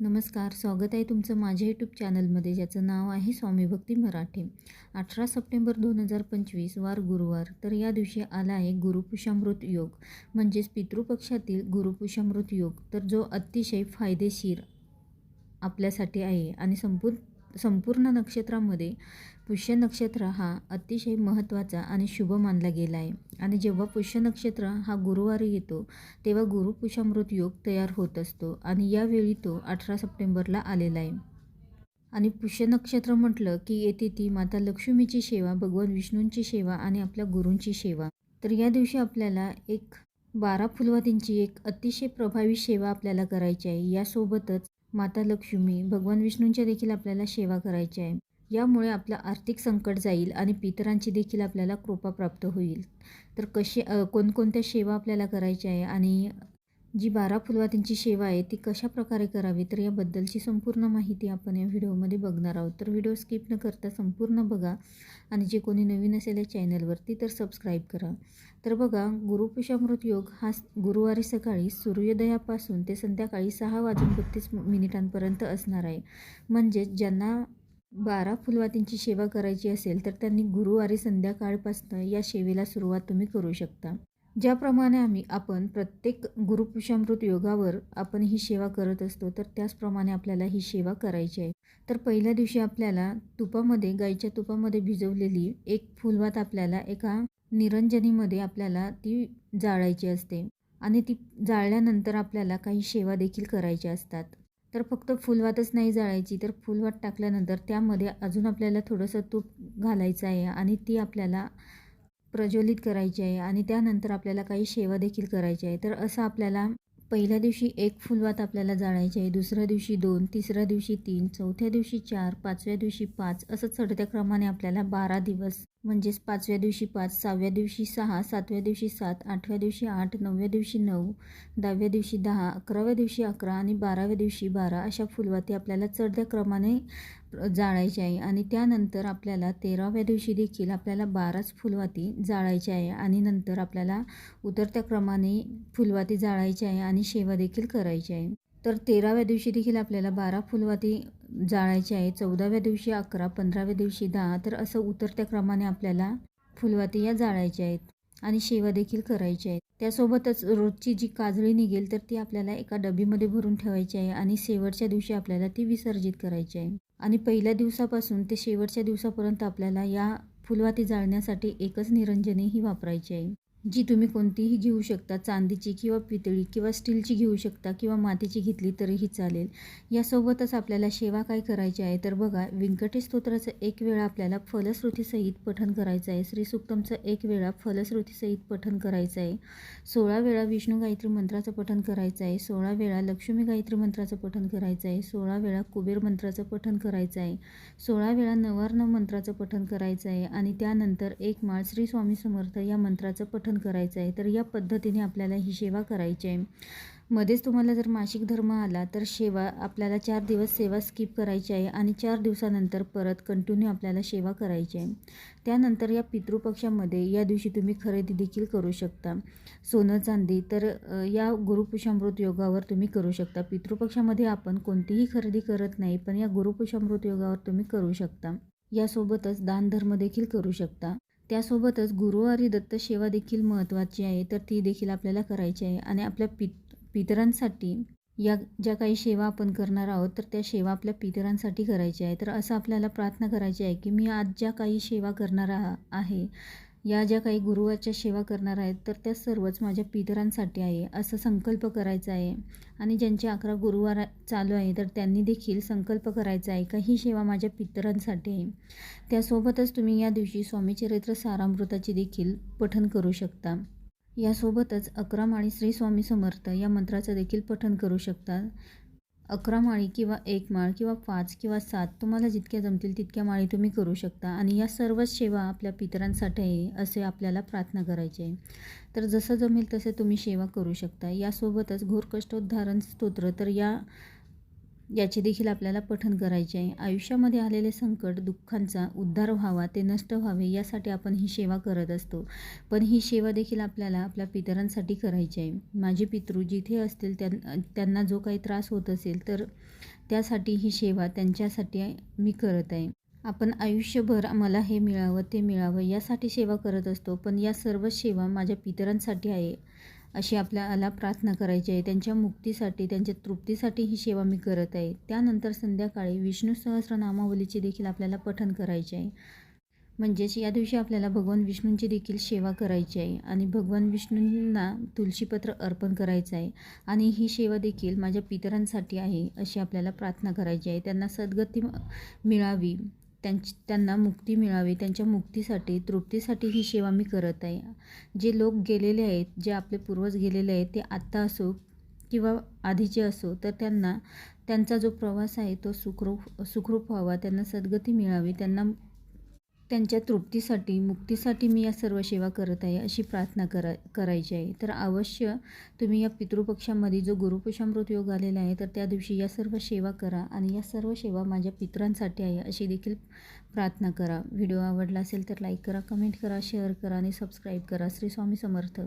नमस्कार स्वागत आहे तुमचं माझ्या यूट्यूब चॅनलमध्ये ज्याचं नाव आहे स्वामी भक्ती मराठी. अठरा सप्टेंबर दोन हजार पंचवीस वार गुरुवार तर या दिवशी आला आहे गुरुपुषामृत योग. म्हणजेच पितृपक्षातील गुरुपुषामृत योग. तर जो अतिशय फायदेशीर आपल्यासाठी आहे आणि संपूर्ण संपूर्ण नक्षत्रामध्ये पुष्य नक्षत्र हा अतिशय महत्त्वाचा आणि शुभ मानला गेला आहे. आणि जेव्हा पुष्य नक्षत्र हा गुरुवारी येतो तेव्हा गुरुपुषामृत योग तयार होत असतो आणि यावेळी तो अठरा सप्टेंबरला आलेला आहे. आणि पुष्य नक्षत्र म्हटलं की येते ती माता लक्ष्मीची सेवा भगवान विष्णूंची सेवा आणि आपल्या गुरूंची सेवा. तर या दिवशी आपल्याला एक बारा फुलवातींची एक अतिशय प्रभावी सेवा आपल्याला करायची आहे. यासोबतच माता लक्ष्मी भगवान विष्णूंच्या देखील आपल्याला सेवा करायची आहे. यामुळे आपलं आर्थिक संकट जाईल आणि पितरांची देखील आपल्याला कृपा प्राप्त होईल. तर कशी कोणकोणत्या सेवा आपल्याला करायच्या आहे आणि जी बारा फुलवातींची सेवा आहे ती कशा प्रकारे करावी तर याबद्दलची संपूर्ण माहिती आपण या व्हिडिओमध्ये बघणार आहोत. तर व्हिडिओ स्किप न करता संपूर्ण बघा आणि जे कोणी नवीन असेल या चॅनलवरती तर सबस्क्राईब करा. तर बघा गुरुपुषामृत योग हा गुरुवारी सकाळी सूर्योदयापासून ते संध्याकाळी सहा वाजून बत्तीस मिनिटांपर्यंत असणार आहे. म्हणजेच ज्यांना बारा फुलवातींची सेवा करायची असेल तर त्यांनी गुरुवारी संध्याकाळपासून या सेवेला सुरुवात तुम्ही करू शकता. ज्याप्रमाणे आम्ही आपण प्रत्येक गुरुपुषामृत योगावर आपण ही सेवा करत असतो तर त्याचप्रमाणे आपल्याला ही सेवा करायची आहे. तर पहिल्या दिवशी आपल्याला तुपामध्ये गाईच्या तुपामध्ये भिजवलेली एक फुलवात आपल्याला एका निरंजनीमध्ये आपल्याला ती जाळायची असते. आणि ती जाळल्यानंतर आपल्याला काही सेवा देखील करायच्या असतात. तर फक्त फुलवातच नाही जाळायची तर फुलवात टाकल्यानंतर त्यामध्ये अजून आपल्याला थोडंसं तूप घालायचं आहे आणि ती आपल्याला प्रज्वलित करायची आहे आणि त्यानंतर आपल्याला काही सेवा देखील करायची आहे. तर असं आपल्याला पहिल्या दिवशी एक फुलवात आपल्याला जाळायची आहे. दुसऱ्या दिवशी दोन तिसऱ्या दिवशी तीन चौथ्या दिवशी चार पाचव्या दिवशी पाच असं चढत्या क्रमाने आपल्याला बारा दिवस म्हणजेच पाचव्या दिवशी पाच सहाव्या दिवशी सहा सातव्या दिवशी सात आठव्या दिवशी आठ नवव्या दिवशी नऊ दहाव्या दिवशी दहा अकराव्या दिवशी अकरा आणि बाराव्या दिवशी बारा अशा फुलवाती आपल्याला चढत्या क्रमाने जाळायची आहे. आणि त्यानंतर आपल्याला तेराव्या दिवशी देखील आपल्याला बाराच फुलवाती जाळायची आहे आणि नंतर आपल्याला उतरत्या क्रमाने फुलवाती जाळायची आहे आणि शेवा देखील करायची आहे. तर तेराव्या दिवशी देखील आपल्याला बारा फुलवाती जाळायची आहे. चौदाव्या दिवशी अकरा पंधराव्या दिवशी दहा तर असं उतरत्या क्रमाने आपल्याला फुलवाती या जाळायच्या आहेत आणि शेवा देखील करायची आहेत. त्यासोबतच रोजची जी काजळी निघेल तर ती आपल्याला एका डबीमध्ये भरून ठेवायची आहे आणि शेवटच्या दिवशी आपल्याला ती विसर्जित करायची आहे. आणि पहिल्या दिवसापासून ते शेवटच्या दिवसापर्यंत आपल्याला या फुलवाती जाळण्यासाठी एकच निरंजनी ही वापरायची आहे. जी तुम्ही कोणतीही घेऊ शकता चांदीची किंवा पितळी किंवा स्टीलची घेऊ शकता किंवा मातीची घेतली तरीही चालेल. यासोबतच आपल्याला सेवा काय करायची आहे तर बघा व्यंकटेश स्तोत्राचं एक वेळा आपल्याला फलश्रुतीसहित पठण करायचं आहे. श्रीसुक्तमचं एक वेळा फलश्रुतीसहित पठण करायचं आहे. सोळा वेळा विष्णू गायत्री मंत्राचं पठण करायचं आहे. सोळा वेळा लक्ष्मी गायत्री मंत्राचं पठण करायचं आहे. सोळा वेळा कुबेर मंत्राचं पठण करायचं आहे. सोळा वेळा नवार्ण मंत्राचं पठण करायचं आहे. आणि त्यानंतर एक माळ श्री स्वामी समर्थ या मंत्राचं पठण करायचं आहे तर या पद्धतीने आपल्याला ही सेवा करायची आहे. मध्येच तुम्हाला जर मासिक धर्म आला तर सेवा आपल्याला चार दिवस सेवा स्किप करायची आहे आणि चार दिवसानंतर परत कंटिन्यू आपल्याला सेवा करायची आहे. त्यानंतर या पितृपक्षामध्ये या दिवशी तुम्ही खरेदी देखील करू शकता. सोनं चांदी तर या गुरुपुषामृत योगावर तुम्ही करू शकता. पितृपक्षामध्ये आपण कोणतीही खरेदी करत नाही पण या गुरुपुषामृत योगावर तुम्ही करू शकता. यासोबतच दानधर्म देखील करू शकता. त्यासोबतच गुरुवारी दत्तसेवा देखील महत्त्वाची आहे तर ती देखील आपल्याला करायची आहे. आणि आपल्या पित पितरांसाठी या ज्या काही सेवा आपण करणार आहोत तर त्या सेवा आपल्या पितरांसाठी करायच्या आहे तर असं आपल्याला प्रार्थना करायची आहे की मी आज ज्या काही सेवा करणार आहे या ज्या काही गुरुवारच्या सेवा करणार आहेत तर त्या सर्वच माझ्या पितरांसाठी आहे असं संकल्प करायचा आहे. आणि ज्यांचे अकरा गुरुवार चालू आहे तर त्यांनी देखील संकल्प करायचा आहे का ही सेवा माझ्या पितरांसाठी आहे. त्यासोबतच तुम्ही या दिवशी स्वामीचरित्र सारामृताची देखील पठन करू शकता. यासोबतच अकराम आणि श्री स्वामी समर्थ या मंत्राचं देखील पठन करू शकता. अकरा माळी किंवा एक माळ किंवा पाच किंवा सात तुम्हाला जितक्या जमतील तितक्या माळी तुम्ही करू शकता. आणि या सर्वच सेवा आपल्या पितरांसाठी आहे असे आपल्याला प्रार्थना करायची आहे. तर जसं जमेल तसे तुम्ही सेवा करू शकता. यासोबतच घोर कष्टोद्धारण स्तोत्र. तर या याचे देखील आपल्याला पठण करायचे आहे. आयुष्यामध्ये आलेले संकट दुःखांचा उद्धार व्हावा ते नष्ट व्हावे यासाठी आपण ही सेवा करत असतो. पण ही सेवा देखील आपल्याला आपल्या पितरांसाठी करायची आहे. माझे पितृ जिथे असतील त्यां त्यांना जो काही त्रास होत असेल तर त्यासाठी ही सेवा त्यांच्यासाठी मी करत आहे. आपण आयुष्यभर मला हे मिळावं ते मिळावं यासाठी सेवा करत असतो. पण या सर्व सेवा माझ्या पितरांसाठी आहे. अशी आपल्याला प्रार्थना करायची आहे. त्यांच्या मुक्तीसाठी त्यांच्या तृप्तीसाठी ही सेवा मी करत आहे. त्यानंतर संध्याकाळी विष्णू सहस्रनामावलीचे देखील आपल्याला पठण करायचे आहे. म्हणजेच या दिवशी आपल्याला भगवान विष्णूंची देखील सेवा करायची आहे आणि भगवान विष्णूंना तुलसीपत्र अर्पण करायचं आहे. आणि ही सेवा देखील माझ्या पितरांसाठी आहे अशी आपल्याला प्रार्थना करायची आहे. त्यांना सद्गती मिळावी. त्यांची त्यांना मुक्ती मिळावी त्यांच्या मुक्तीसाठी तृप्तीसाठी ही सेवा मी करत आहे. जे लोक गेलेले आहेत जे आपले पूर्वज गेलेले आहेत ते आत्ता असो किंवा आधीचे असो तर त्यांना त्यांचा जो प्रवास आहे तो सुखरूप सुखरूप व्हावा. त्यांना सद्गती मिळावी. त्यांना त्यांच्या तृप्तीसाठी मुक्तीसाठी मी या सर्व सेवा करत आहे अशी प्रार्थना करा करायची आहे. तर अवश्य तुम्ही या पितृपक्षामध्ये जो गुरुपुषामृत योग आलेला आहे तर त्या दिवशी या सर्व सेवा करा आणि या सर्व सेवा माझ्या पितरांसाठी आहे अशी देखील प्रार्थना करा. व्हिडिओ आवडला असेल तर लाईक करा कमेंट करा शेअर करा आणि सबस्क्राईब करा. श्री स्वामी समर्थ.